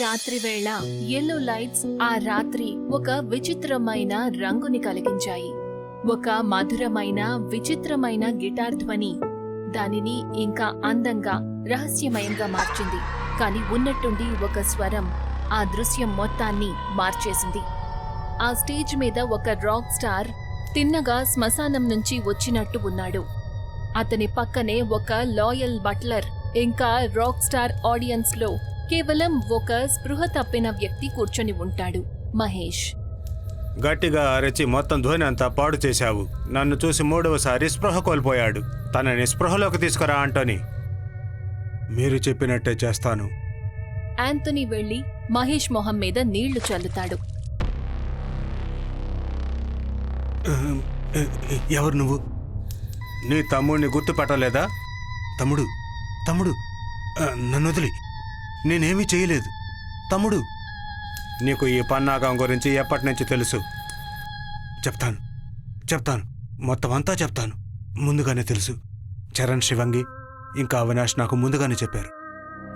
రాత్రి వేళ yellow lights ఆ రాత్రి ఒక విచిత్రమైన రంగుని కలిగించాయి. ఒక మధురమైన విచిత్రమైన గిటార్ ధ్వని దానిని ఇంకా అందంగా రహస్యమయంగా మార్చింది. కాని ఉన్నట్టుండి ఒక స్వరం ఆ దృశ్యం మొత్తాన్ని మార్చేసింది. ఆ స్టేజ్ మీద ఒక రాక్ స్టార్ తిన్నగా శ్మశానం నుంచి వచ్చినట్టు ఉన్నాడు. అతని పక్కనే ఒక లాయల్ బట్లర్ ఇంకా రాక్ స్టార్ ఆడియన్స్లో కేవలం ఒక స్పృహ తప్పిన వ్యక్తి కూర్చొని ఉంటాడు. మహేష్. గట్టిగా అరచి మొత్తం ధ్వని అంతా పాడు చేశావు. నన్ను చూసి మూడవసారి స్పృహ కోల్పోయాడు. తనని స్పృహలోకి తీసుకురా అంటోని మీరు చెప్పినట్టే చేస్తాను. యాంథనీ వెళ్ళి మహేష్ మొహం మీద నీళ్ళు చల్లుతాడు. "ఎ- ఎ- ఎవరు నువ్వు? నీ తమ్ముడిని గుర్తుపట్టలేదా? తమ్ముడు తమ్ముడు నన్ను వదిలి. నేనేమీ చేయలేదు. తమ్ముడు నీకు ఈ పన్నాగం గురించి ఎప్పటి నుంచి తెలుసు? చెప్తాను చెప్తాను. మొత్తం అంతా చెప్తాను. ముందుగానే తెలుసు. చరణ్ శివంగి ఇంకా అవినాష్ నాకు ముందుగానే చెప్పారు.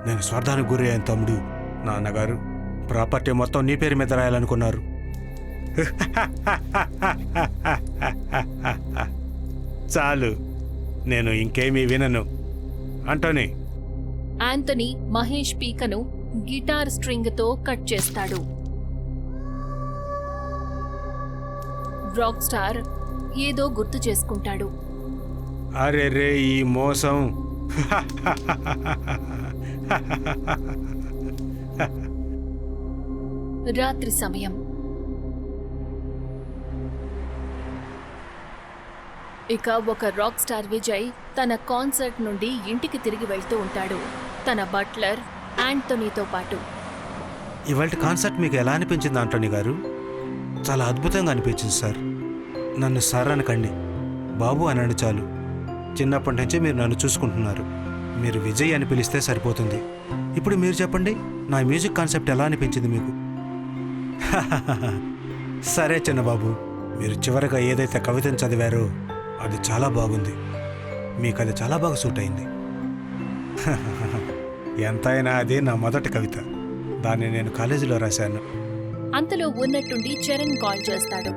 నేను స్వార్థానికి గురి అయిన తమ్ముడు నాన్నగారు. ప్రాపర్టీ మొత్తం నీ పేరు మీద రాయాలనుకున్నారు. చాలు. నేను ఇంకేమీ వినను. అంటోనీ యాంథనీ మహేష్ పీకను గిటార్ స్ట్రింగ్తో కట్ చేస్తాడు. రాక్ స్టార్ ఏదో గుర్తు చేసుకుంటాడు. అరే రే ఈ మోసం. రాత్రి సమయం. ఇక ఒక రాక్ స్టార్ విజయ్ తన కాన్సర్ట్ నుండి ఇంటికి తిరిగి వెళ్తూ ఉంటాడు. తన బట్లర్ యాంటోనీతో పాటు. ఇవాళ కాన్సర్ట్ మీకు ఎలా అనిపించింది ఆంటోనీ గారు? చాలా అద్భుతంగా అనిపించింది సార్. నన్ను సార్ అనకండి. బాబు అనండి చాలు. చిన్నప్పటి నుంచే మీరు నన్ను చూసుకుంటున్నారు. మీరు విజయ్ అని పిలిస్తే సరిపోతుంది. ఇప్పుడు మీరు చెప్పండి నా మ్యూజిక్ కాన్సెప్ట్ ఎలా అనిపించింది మీకు? సరే చిన్నబాబు మీరు చివరిగా ఏదైతే కవితను చదివారో అది చాలా బాగుంది. మీకు అది చాలా బాగా సూట్ అయింది. ఎంతైనా అది నా మొదటి కవిత. దాన్ని నేను కాలేజీలో రాశాను. అంతలో ఉన్నట్టుండి చరణ్ కాల్ చేస్తాడు.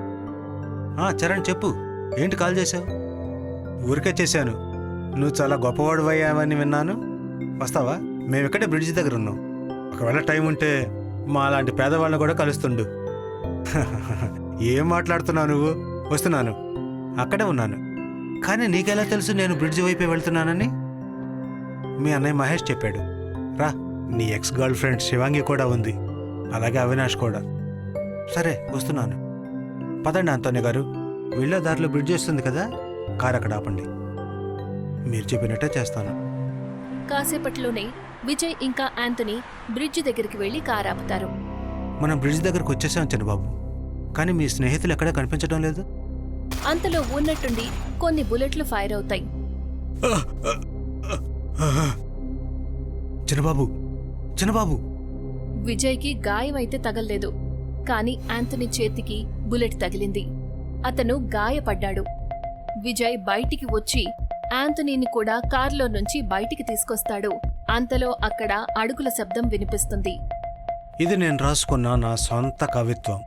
ఆ, చరణ్ చెప్పు. ఏంటి కాల్ చేశావు? ఊరికే చేశాను. నువ్వు చాలా గొప్పవాడు అయ్యావని విన్నాను. వస్తావా? మేము ఇక్కడే బ్రిడ్జ్ దగ్గర ఉన్నాం. ఒకవేళ టైం ఉంటే మా అలాంటి పేదవాళ్ళని కూడా కలుస్తుండు. ఏం మాట్లాడుతున్నావు నువ్వు? వస్తున్నాను. అక్కడే ఉన్నాను. కానీ నీకెలా తెలుసు నేను బ్రిడ్జ్ వైపే వెళ్తున్నానని? మీ అన్నయ్య మహేష్ చెప్పాడు. రా నీ ఎక్స్ గర్ల్ ఫ్రెండ్ శివాంగి కూడా ఉంది. అలాగే అవినాష్ కూడా. సరే వస్తున్నాను. పదండి అంతోని గారు. వెళ్ళే దారిలో బ్రిడ్జ్ వస్తుంది కదా కారు అక్కడ ఆపండి. మీరు చెప్పినట్టే చేస్తాను. కాసేపట్లోనే విజయ్ ఇంకా యాంథనీ బ్రిడ్జ్ దగ్గరికి వెళ్ళి కార్ ఆపుతారు. మనం బ్రిడ్జ్ దగ్గరకు వచ్చేసాం చిన్నబాబు కానీ మీ స్నేహితులు ఎక్కడా కనిపించడం లేదు? అంతలో ఉన్నట్టుండి కొన్ని బుల్లెట్లు ఫైర్ అవుతాయి. చిన్నబాబు చిన్నబాబు. విజయ్కి గాయమైతే తగల్లేదు. కాని యాంథనీ చేతికి బుల్లెట్ తగిలింది. అతను గాయపడ్డాడు. విజయ్ బయటికి వచ్చి యాంథనీని కూడా కార్లో నుంచి బయటికి తీసుకొస్తాడు. అంతలో అక్కడ అడుగుల శబ్దం వినిపిస్తుంది. ఇది నేను రాసుకున్న నా సొంత కవిత్వం.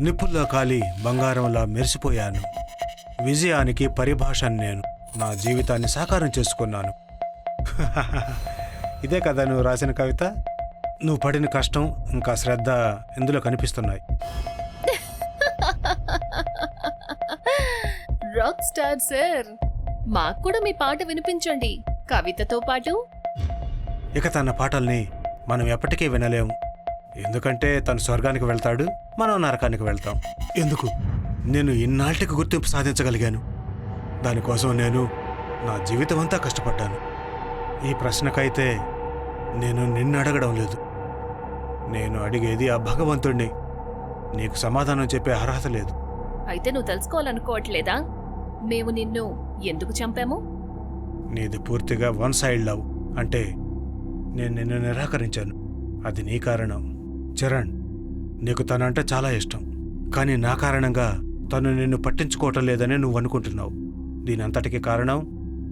నిప్పుల్లో కాలి బంగారంలా మెరిసిపోయాను. విజయానికి పరిభాషను నేను. నా జీవితాన్ని సాకారం చేసుకున్నాను. ఇదే కదా నువ్వు రాసిన కవిత? నువ్వు పడిన కష్టం ఇంకా శ్రద్ధ ఇందులో కనిపిస్తున్నాయి. రాక్ స్టార్ సార్ మాకు కూడా మీ పాట వినిపించండి. కవితతో పాటు. ఇక తన పాటల్ని మనం ఎప్పటికీ వినలేము ఎందుకంటే తను స్వర్గానికి వెళ్తాడు మనం నరకానికి వెళ్తాం. ఎందుకు? నేను ఇన్నాళ్ళకి గుర్తింపు సాధించగలిగాను. దానికోసం నేను నా జీవితం అంతా కష్టపడ్డాను. ఈ ప్రశ్నకైతే నేను నిన్ను అడగడం లేదు. నేను అడిగేది ఆ భగవంతుణ్ణి. నీకు సమాధానం చెప్పే అర్హత లేదు. అయితే నువ్వు తెలుసుకోవాలనుకోవట్లేదా? మేము నిన్ను ఎందుకు చంపాము? నీది పూర్తిగా వన్ సైడ్ లవ్. అంటే నేను నిన్ను నిరాకరించాను. అది నీ కారణం. చరణ్ నీకు తనంటే చాలా ఇష్టం. కానీ నా కారణంగా తను నిన్ను పట్టించుకోవటం లేదని నువ్వు అనుకుంటున్నావు. దీనంతటికి కారణం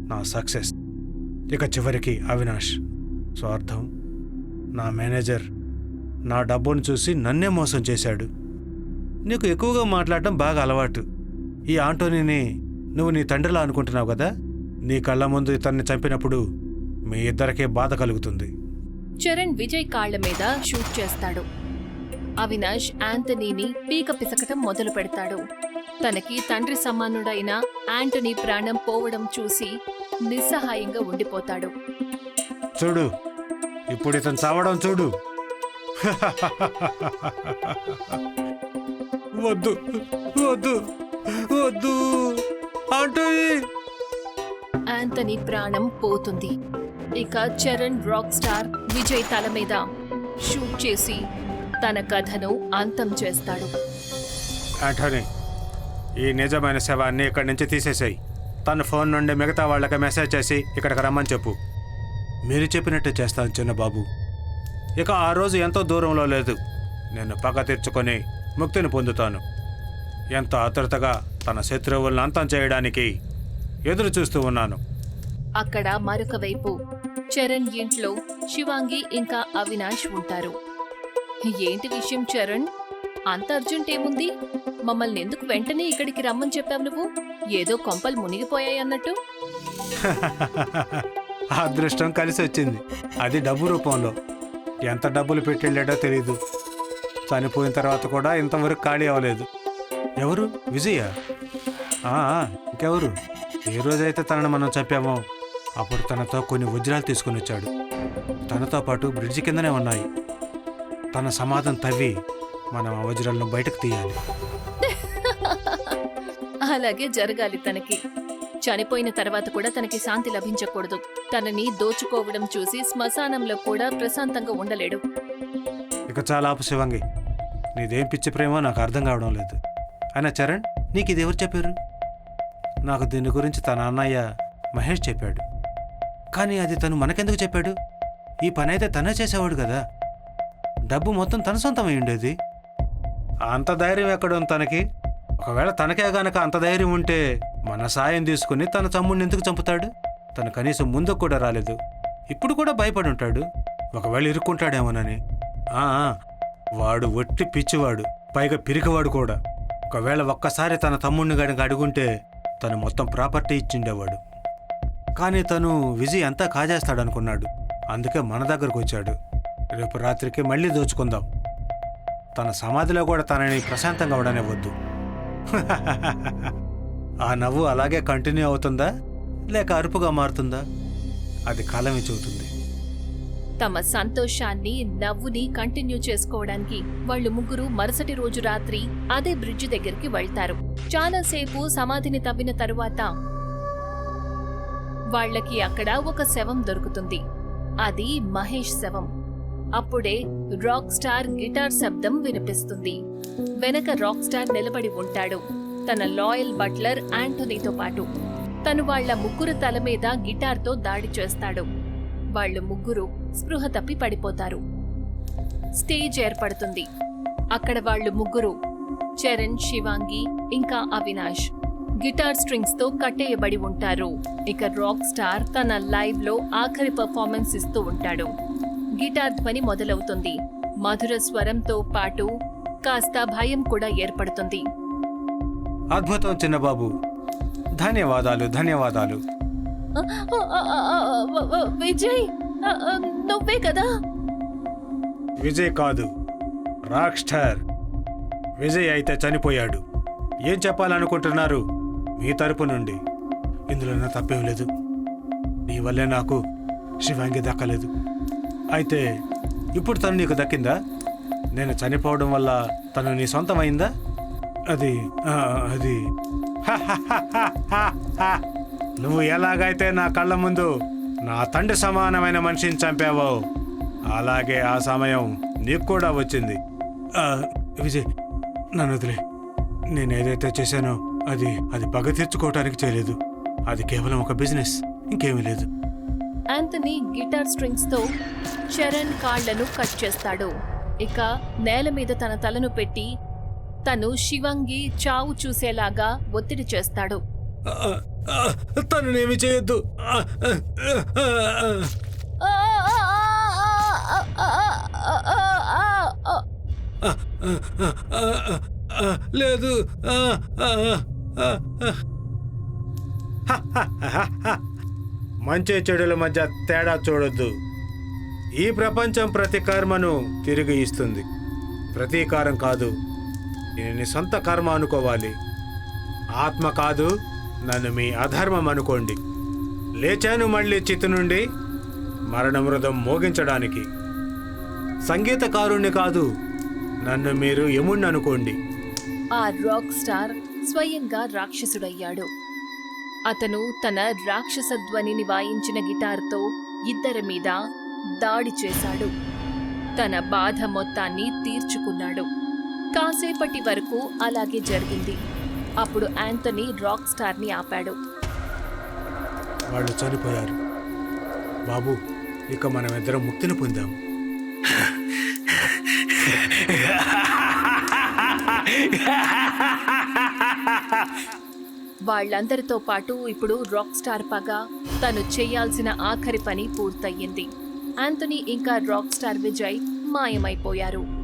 నా సక్సెస్. ఇక చివరికి అవినాష్. స్వార్థం. నా మేనేజర్ నా డబ్బును చూసి నన్నే మోసం చేశాడు. నీకు ఎక్కువగా మాట్లాడటం బాగా అలవాటు. ఈ ఆంటోనీని నువ్వు నీ తండ్రిలా అనుకుంటున్నావు కదా? నీ కళ్ళ ముందు ఇతన్ని చంపినప్పుడు మీ ఇద్దరికే బాధ కలుగుతుంది. చరణ్ విజయ్ కాళ్ళ మీద షూట్ చేస్తాడు. అవినాష్ యాంటనీని పీక పిసకటం మొదలు పెడతాడు. తనకి తండ్రి సమానుడైన యాంటనీ ప్రాణం పోవడం చూసి నిస్సహాయంగా ఉండిపోతాడు. చూడు. ఇప్పుడు ఇతను చావడం చూడు. వద్దు వద్దు వద్దు. ఆంటోనీ యాంటనీ ప్రాణం పోతుంది. ఇక చరణ్ రాక్ స్టార్ విజయ్ తల మీద షూట్ చేసి తన కథను అంతం చేస్తాడు. ఆంటోనీ ఈ నిజమైన శవాన్ని ఇక్కడి నుంచి తీసేసాయి. తన ఫోన్ నుండి మిగతా వాళ్ళకి మెసేజ్ చేసి ఇక్కడికి రమ్మని చెప్పు. మీరు చెప్పినట్టే చేస్తాను చిన్న బాబు ఇక ఆ రోజు ఎంతో దూరంలో లేదు. నేను పగ తీర్చుకొని ముక్తిని పొందుతాను. ఎంత ఆతృతగా తన శత్రువులను అంతం చేయడానికి ఎదురు చూస్తూ ఉన్నాను. అక్కడ మరొక వైపు చరణ్ ఇంట్లో శివాంగి ఇంకా అవినాష్ ఉంటారు. ఏంటి విషయం చరణ్? అంత అర్జెంట్ ఏముంది? మమ్మల్ని ఎందుకు వెంటనే ఇక్కడికి రమ్మని చెప్పావు నువ్వు? ఏదో కొంపలు మునిగిపోయాయి అన్నట్టు. అదృష్టం కలిసి వచ్చింది. అది డబ్బు రూపంలో. ఎంత డబ్బులు పెట్టెళ్ళాడో తెలీదు. చనిపోయిన తర్వాత కూడా ఇంతవరకు ఖాళీ అవ్వలేదు. ఎవరు? విజయ? ఇంకెవరు? ఏ రోజైతే తనను మనం చెప్పామో అప్పుడు తనతో కొన్ని వజ్రాలు తీసుకుని వచ్చాడు. తనతో పాటు బ్రిడ్జి కిందనే ఉన్నాయి. తన సమాధం తవ్వి మనం ఆ వజ్రాలను బయటకు తీయాలి. అలాగే జరగాలి తనకి. చనిపోయిన తర్వాత కూడా తనకి శాంతి లభించకూడదు. తనని దోచుకోవడం చూసి శ్మశానంలో కూడా ప్రశాంతంగా ఉండలేడు. ఇక చాలా ఆపు శివంగి. నీదేం పిచ్చి ప్రేమో నాకు అర్థం కావడం లేదు. అయినా చరణ్ నీకు ఇది ఎవరు చెప్పారు? నాకు దీని గురించి తన అన్నయ్య మహేష్ చెప్పాడు. కానీ అది తను మనకెందుకు చెప్పాడు? ఈ పని అయితే తనే చేసేవాడు కదా. డబ్బు మొత్తం తన సొంతమై ఉండేది. అంత ధైర్యం ఎక్కడుంది తనకి? ఒకవేళ తనకే గనక అంత ధైర్యం ఉంటే మన సాయం తీసుకుని తన తమ్ముడిని ఎందుకు చంపుతాడు? తను కనీసం ముందుకు కూడా రాలేదు. ఇప్పుడు కూడా భయపడి ఉంటాడు. ఒకవేళ ఇరుక్కుంటాడేమోనని. ఆ, వాడు ఒట్టి పిచ్చివాడు. పైగా పిరికివాడు కూడా. ఒకవేళ ఒక్కసారి తన తమ్ముడిని గనక అడుగుంటే తను మొత్తం ప్రాపర్టీ ఇచ్చిండేవాడు. కానీ తను విజయ్ అంతా కాజేస్తాడనుకున్నాడు. అందుకే మన దగ్గరకు వచ్చాడు. రేపు రాత్రికి మళ్ళీ దోచుకుందాం. తన సమాధిలో కూడా తనని ప్రశాంతంగా ఉండనివ్వద్దు. ఆ నవ్వు అలాగే కంటిన్యూ అవుతుందా? లేక అరుపుగా మారుతుందా? అది కాలమే చెబుతుంది. తమ సంతోషాన్ని నవ్వుని కంటిన్యూ చేసుకోవడానికి వాళ్ళు ముగ్గురు మరుసటి రోజు రాత్రి అదే బ్రిడ్జ్ దగ్గరికి వెళ్తారు. చాలాసేపు సమాధిని తవ్విన తరువాత వాళ్ళకి అక్కడ ఒక శవం దొరుకుతుంది. అది మహేష్ శవం. అప్పుడే రాక్ స్టార్ గిటార్ శబ్దం వినిపిస్తుంది. వెనక రాక్ స్టార్ నిలబడి ఉంటాడు. తన లాయల్ బట్లర్ యాంటోనీతో పాటు. తను వాళ్ళ ముగ్గురు తల మీద గిటార్తో దాడి చేస్తాడు. వాళ్ళు ముగ్గురు స్పృహ తప్పి పడిపోతారు. స్టేజ్ ఏర్పడుతుంది. అక్కడ వాళ్ళు ముగ్గురు చరణ్ శివాంగి ఇంకా అవినాష్ గిటార్ స్ట్రింగ్స్తో కట్టేయబడి ఉంటారు. ఇక రాక్ స్టార్ తన లైవ్లో ఆఖరి పర్ఫార్మెన్స్ ఇస్తూ ఉంటాడు. గిటార్ ధ్వని మొదలవుతుంది. మధుర స్వరంతో పాటు కాస్త భయం కూడా ఏర్పడుతుంది. అద్భుతం చిన్నబాబు. ధన్యవాదాలు ధన్యవాదాలు. విజయ్ నువ్వే కదా? విజయ్ కాదు రాక్ స్టార్ విజయ్ అయితే చనిపోయాడు. ఏం చెప్పాలనుకుంటున్నారు? మీ తరపు నుండి. ఇందులో నా తప్పేం లేదు. నీ వల్లే నాకు శివాంగి దక్కలేదు. అయితే ఇప్పుడు తను నీకు దక్కిందా? నేను చనిపోవడం వల్ల తను నీ సొంతమైందా? అది ఆ, అది. నువ్వు ఎలాగైతే నా కళ్ళ ముందు నా తండ్రి సమానమైన మనిషిని చంపావో అలాగే ఆ సమయం నీకు కూడా వచ్చింది. ఆ, విజయ్ నన్ను వదిలే. నేను ఏదైతే చేశానో అది అది పగ తీర్చుకోవటానికి చేయలేదు. అది కేవలం ఒక బిజినెస్ ఇంకేమీ లేదు. యాంథనీ గిటార్ స్ట్రింగ్స్తో చరణ్ కాళ్ళను కట్ చేస్తాడు. ఇక నేల మీద తన తలను పెట్టి తను శివంగి చావు చూసేలాగా ఒత్తిడి చేస్తాడు తననేమి చేయొద్దు లేదు మంచి చెడుల మధ్య తేడా చూడొద్దు ఈ ప్రపంచం ప్రతి కర్మను తిరిగి ఇస్తుంది ప్రతీకారం కాదు నేను నీ సొంత కర్మ అనుకోవాలి. ఆత్మ కాదు నన్ను మీ అధర్మం అనుకోండి. లేచాను మళ్ళీ చిత్తు నుండి మరణమృతం మోగించడానికి. సంగీతకారుణ్ణి కాదు నన్ను మీరు యముణ్ణి అనుకోండి. ఆ రాక్ స్టార్ స్వయంగా రాక్షసుడయ్యాడు. అతను తన రాక్షస ధ్వనిని వాయించిన గిటార్తో ఇద్దరి మీద దాడి చేశాడు. తన బాధ మొత్తాన్ని తీర్చుకున్నాడు. కాసేపటి వరకు అలాగే జరిగింది. అప్పుడు యాంథనీ రాక్ స్టార్ని ఆపాడు. వాళ్ళు చనిపోయారు. బాబు ఇక మనం ఇద్దరం ముక్తిని పొందాం. వాళ్ళందరితో పాటు ఇప్పుడు రాక్ స్టార్ పగ తను చేయాల్సిన ఆఖరి పని పూర్తయింది యాంథనీ ఇంకా రాక్ స్టార్ విజయ్ మాయమైపోయారు.